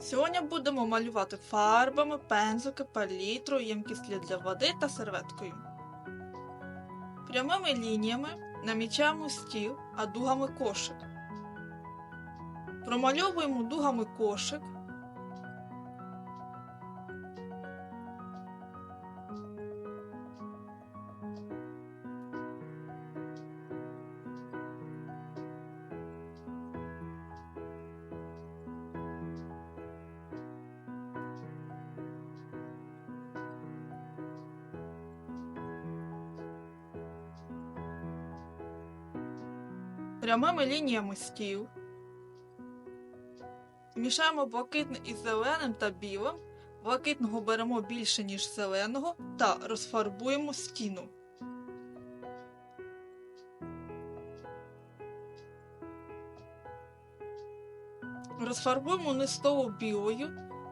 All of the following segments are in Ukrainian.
Сьогодні будемо малювати фарбами, пензлики, палітру, ємкістю для води та серветкою. Прямими лініями намічаємо стіл, а дугами кошик. Промальовуємо дугами кошик. Прямими лініями стіл. Мішаємо блакитне із зеленим та білим. Блакитного беремо більше, ніж зеленого, та розфарбуємо стіну. Розфарбуємо низ столу білою,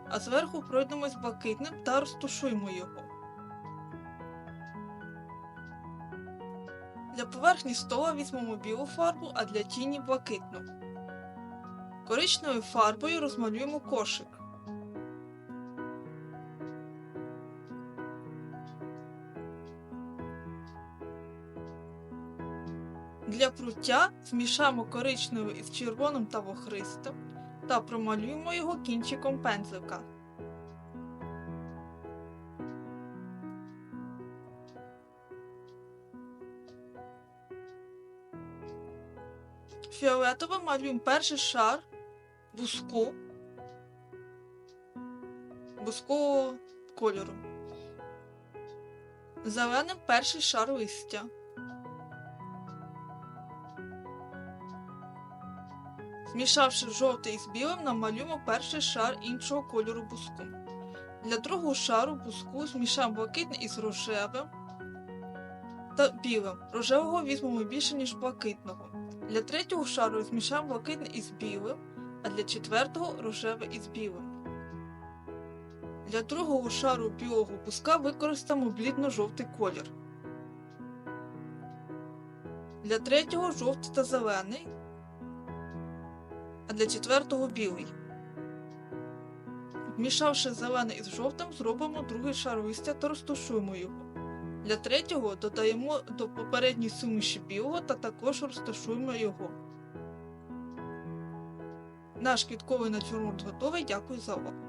а зверху пройдемось блакитним та розтушуємо його. Для поверхні стола візьмемо білу фарбу, а для тіні блакитну. Коричневою фарбою розмалюємо кошик. Для пруття змішаємо коричневий із червоним та вохристим та промалюємо його кінчиком пензлика. Фіолетовим малюємо перший шар буску, бускового кольору. Зеленим перший шар листя. Змішавши жовтий із білим, намалюємо перший шар іншого кольору буску. Для другого шару буску змішаємо блакитний із рожевим та білим. Рожевого візьмемо більше, ніж блакитного. Для третього шару змішаємо блакитний із білим, а для четвертого рожевий із білим. Для другого шару білого буска використаємо блідно-жовтий колір. Для третього жовтий та зелений, а для четвертого білий. Вмішавши зелений із жовтим, зробимо другий шар листя та розташуємо його. Для третього додаємо до попередньої суміші білого та також розташуємо його. Наш квітковий натюрморт готовий. Дякую за увагу.